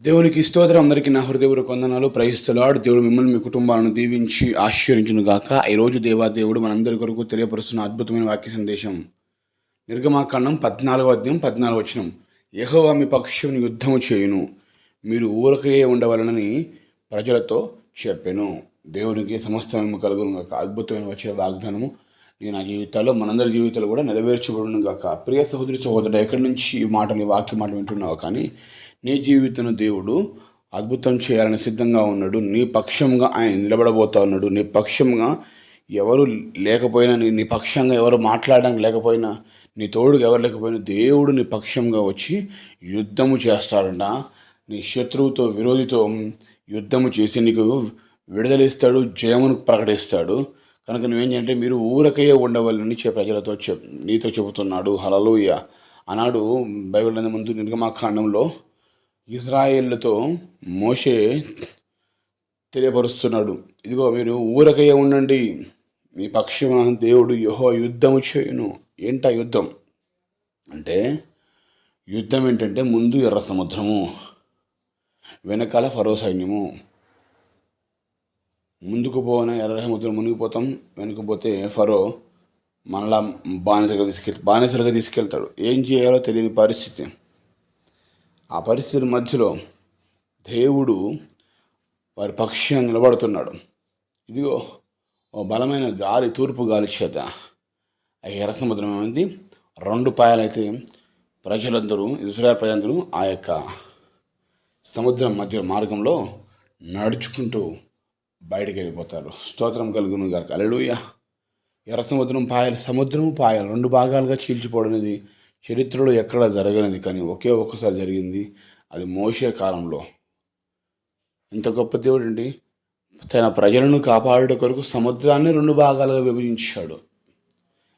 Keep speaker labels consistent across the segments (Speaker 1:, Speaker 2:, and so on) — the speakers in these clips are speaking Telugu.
Speaker 1: దేవునికి స్తోత్రం. అందరికీ నా హృదయపూర్వక వందనాలు. ప్రయిస్తులాడు దేవుడు మిమ్మల్ని మీ కుటుంబాలను దీవించి ఆశీర్వించును గాక. ఈరోజు దేవాదేవుడు మనందరి కొరకు తెలియపరుస్తున్న అద్భుతమైన వాక్య సందేశం. నిర్గమాకాండం పద్నాలుగో అధ్యాయం పద్నాలుగు వచనం. యహోవా మీ పక్షం యుద్ధము చేయును. మీరు ఊరకే ఉండవలనని ప్రజలతో చెప్పాను. దేవునికి సమస్తమేమో కలుగును గాక. అద్భుతమైన వచ్చిన వాగ్దానము. నేను నా జీవితాల్లో మనందరి జీవితాలు కూడా నెరవేర్చబడును గాక. ప్రియ సహోదరి సహోదరుడు ఎక్కడి నుంచి ఈ మాటలు వాక్య మాటలు వింటున్నావు కానీ నీ జీవితం దేవుడు అద్భుతం చేయాలని సిద్ధంగా ఉన్నాడు. నీ పక్షంగా ఆయన నిలబడబోతా ఉన్నాడు. నీ పక్షంగా ఎవరు లేకపోయినా నీ నీ పక్షంగా ఎవరు మాట్లాడడానికి లేకపోయినా నీ తోడుగా ఎవరు లేకపోయినా దేవుడు నీ పక్షంగా వచ్చి యుద్ధము చేస్తాడంట. నీ శత్రువుతో విరోధితో యుద్ధము చేసి నీకు విడుదలిస్తాడు జయమును ప్రకటిస్తాడు. కనుక నువ్వేంటంటే మీరు ఊరకే ఉండవాలని చె ప్రజలతో చెప్ నీతో చెబుతున్నాడు. హలలుయ అన్నాడు బైబిల్ అనే ముందు నిర్గమాకాండంలో ఇజ్రాయేళ్ళతో మోషే తెలియపరుస్తున్నాడు. ఇదిగో మీరు ఊరకయ్య ఉండండి. మీ పక్షమున దేవుడు యహో యుద్ధము చేయును. ఏంటా యుద్ధం? అంటే యుద్ధం ఏంటంటే ముందు ఎర్ర సముద్రము వెనకాల ఫరో సైన్యము. ముందుకు పోన ఎర్ర సముద్రం మునిగిపోతాం వెనుక పోతే ఫరో మనలా బానిసగా తీసుకెళ్ బానిసలుగా తీసుకెళ్తాడు. ఏం చేయాలో తెలియని పరిస్థితి. ఆ పరిస్థితుల మధ్యలో దేవుడు వారి పక్షంగా నిలబడుతున్నాడు. ఇదిగో ఓ బలమైన గాలి తూర్పు గాలి చేత ఆ ఎరసముద్రం ఏమైంది? రెండు పాయలైతే ప్రజలందరూ ఇజ్రాయల్ ప్రజలందరూ ఆ యొక్క సముద్రం మధ్య మార్గంలో నడుచుకుంటూ బయటికి వెళ్ళిపోతారు. స్తోత్రం కలుగును గాక. అలెలుయ ఎర్ర సముద్రం పాయలు సముద్రం పాయలు రెండు భాగాలుగా చీల్చిపోవడం అనేది చరిత్రలో ఎక్కడ జరగనిది కానీ ఒకే ఒక్కసారి జరిగింది. అది మోసే కాలంలో. ఎంత గొప్ప దేవుడు అండి తన ప్రజలను కాపాడుట కొరకు సముద్రాన్ని రెండు భాగాలుగా విభజించాడు.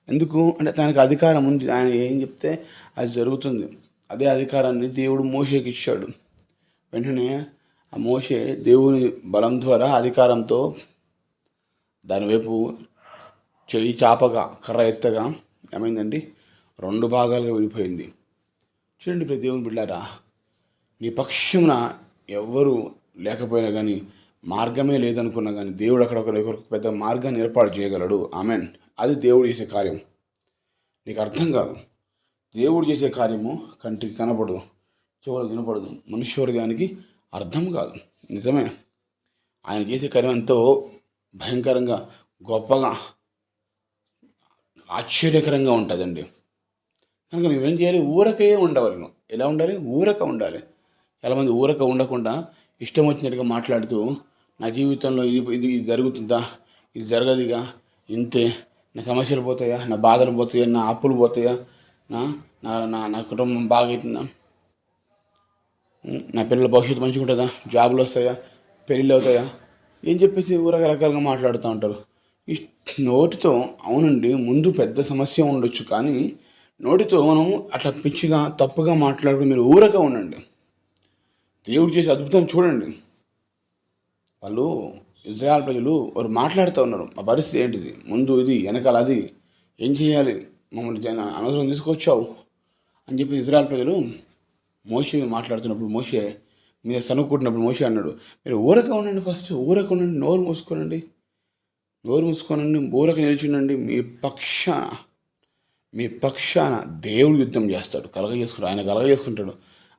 Speaker 1: ఎందుకు? అంటే తనకు అధికారం ఉంది. ఆయన ఏం చెప్తే అది జరుగుతుంది. అదే అధికారాన్ని దేవుడు మోషేకి ఇచ్చాడు. వెంటనే ఆ మోషే దేవుని బలం ద్వారా అధికారంతో దానివైపు చెయ్యి చాపగా కర్ర ఎత్తగా ఏమైందండి? రెండు భాగాలుగా విడిపోయింది. చూడండి ఇప్పుడు దేవుని బిడ్డారా నీ పక్షమున ఎవ్వరు లేకపోయినా కానీ మార్గమే లేదనుకున్నా కానీ దేవుడు అక్కడ ఒక పెద్ద మార్గాన్ని ఏర్పాటు చేయగలడు. ఆమెన్. అది దేవుడు చేసే కార్యం నీకు అర్థం కాదు. దేవుడు చేసే కార్యము కంటికి కనపడదు చెవులకు వినపడదు. మనుష్య హృదయానికి అర్థం కాదు. నిజమే. ఆయన చేసే కార్యం ఎంతో భయంకరంగా గొప్పగా ఆశ్చర్యకరంగా ఉంటుందండి. కనుక నువ్వేం చేయాలి? ఊరకే ఉండవాలి నువ్వు ఎలా ఉండాలి? ఊరక ఉండాలి. చాలామంది ఊరక ఉండకుండా ఇష్టం వచ్చినట్టుగా మాట్లాడుతూ నా జీవితంలో ఇది ఇది ఇది జరుగుతుందా? ఇది జరగదుగా? ఇంతే. నా సమస్యలు పోతాయా? నా బాధలు పోతాయా? నా అప్పులు పోతాయా? నా నా నా నా కుటుంబం బాగవుతుందా నా పిల్లల భవిష్యత్తు మంచిగా ఉంటుందా? జాబులు వస్తాయా? పెళ్ళిళ్ళు అవుతాయా? ఏం చెప్పేసి రకరకాలుగా మాట్లాడుతూ ఉంటారు. ఈ నోటితో అవునండి ముందు పెద్ద సమస్య ఉండొచ్చు కానీ నోటితో మనం అట్లా పిచ్చిగా తప్పుగా మాట్లాడుకుని మీరు ఊరక ఉండండి. దేవుడు చేసే అద్భుతం చూడండి. వాళ్ళు ఇజ్రాయల్ ప్రజలు వారు మాట్లాడుతూ ఉన్నారు. మా పరిస్థితి ఏంటిది? ముందు ఇది వెనకాల అది. ఏం చేయాలి? మమ్మల్ని అనవసరం తీసుకొచ్చావు. అని చెప్పి ఇజ్రాయల్ ప్రజలు మోసే మాట్లాడుతున్నప్పుడు మోషే మీద సనుక్కుంటున్నప్పుడు మోసే అన్నాడు మీరు ఊరక ఉండండి ఫస్ట్. ఊరక ఉండండి. నోరు మూసుకోనండి. నోరు మూసుకోనండి. ఊరక నిలిచిండండి మీ పక్షాన మీ పక్షాన దేవుడు యుద్ధం చేస్తాడు. కలగ చేసుకుంటాడు ఆయన కలగ చేసుకుంటాడు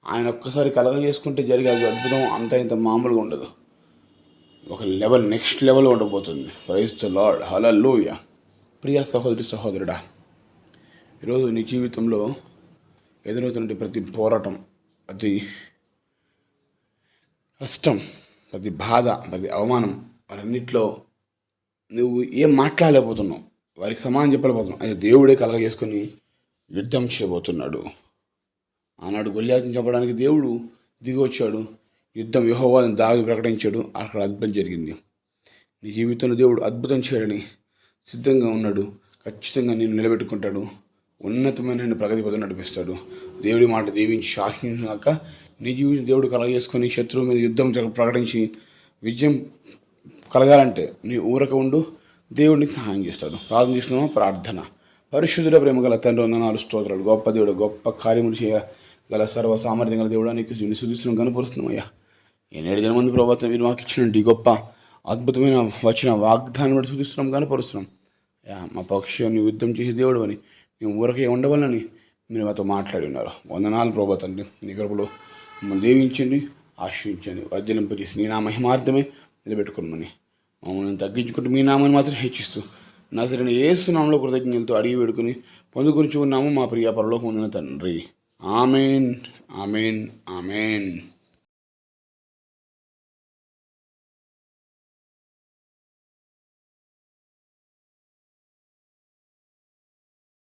Speaker 1: ఆయన ఒక్కసారి కలగ చేసుకుంటే జరిగే అది అద్భుతం. అంత ఇంత మామూలుగా ఉండదు. ఒక లెవెల్ నెక్స్ట్ లెవెల్ ఉండబోతుంది. ప్రైజ్ ద లార్డ్ హలూయ ప్రియ సహోదరి సహోదరుడా ఈరోజు నీ జీవితంలో ఎదురవుతున్న ప్రతి పోరాటం ప్రతి కష్టం ప్రతి బాధ ప్రతి అవమానం వారన్నిట్లో నువ్వు ఏం మాట్లాడలేకపోతున్నావు? వారికి సమానం చెప్పలేకపోతున్నాం. అది దేవుడే కలగ చేసుకొని యుద్ధం చేయబోతున్నాడు. ఆనాడు గొల్లాతిని చెప్పడానికి దేవుడు దిగి వచ్చాడు. యుద్ధం యెహోవాని దాగి ప్రకటించాడు. అక్కడ అద్భుతం జరిగింది. నీ జీవితంలో దేవుడు అద్భుతం చేయడని సిద్ధంగా ఉన్నాడు. ఖచ్చితంగా నేను నిలబెట్టుకుంటాడు. ఉన్నతమైన నేను ప్రగతి పదం నడిపిస్తాడు. దేవుడి మాట దీవించి శాసించాక నీ జీవితం దేవుడు కలగజేసుకొని శత్రువు మీద యుద్ధం ప్రకటించి విజయం కలగాలంటే నీ ఊరక ఉండు. దేవుడికి సహాయం చేస్తాడు. ప్రార్థన చేస్తున్నామా? ప్రార్థన. పరిశుద్ధుల ప్రేమ గల తండ్రి వందనాలు స్తోత్రాలు. గొప్ప దేవుడు గొప్ప కార్యములు చేయ గల సర్వ సామర్థ్యం గల దేవుడు నీకు నిశుద్ధిస్తున్నాం కనపరుస్తున్నాం అయ్యా ఎన్నేడు జన మంది ప్రభావం మీరు మాకు ఇచ్చినట్టు గొప్ప అద్భుతమైన వచ్చిన వాగ్దానం బట్టి సూచిస్తున్నాం కనపరుస్తున్నాం అయ్యా మా పక్షాన్ని యుద్ధం చేసే దేవుడు అని మేము ఊరకే ఉండవాలని మీరు మాతో మాట్లాడి ఉన్నారు. వందనాలు ప్రభా తండ్రి. నీ కృపలో మమ్మల్ని దీవించండి ఆశ్రయించండి వర్ధలింపజేసి నీ నా మహిమార్థమే నిలబెట్టుకున్నామని మమ్మల్ని తగ్గించుకుంటూ మీ నామాన్ని మాత్రం హెచ్చిస్తూ ఏ ఏసునామంలో కృతజ్ఞతలతో అడిగి వేడుకొని పొందుకొని ఉన్నాము మా ప్రియ పరలోకం ఉందిన తండ్రి. ఆమెన్. ఆమెన్. ఆమెన్.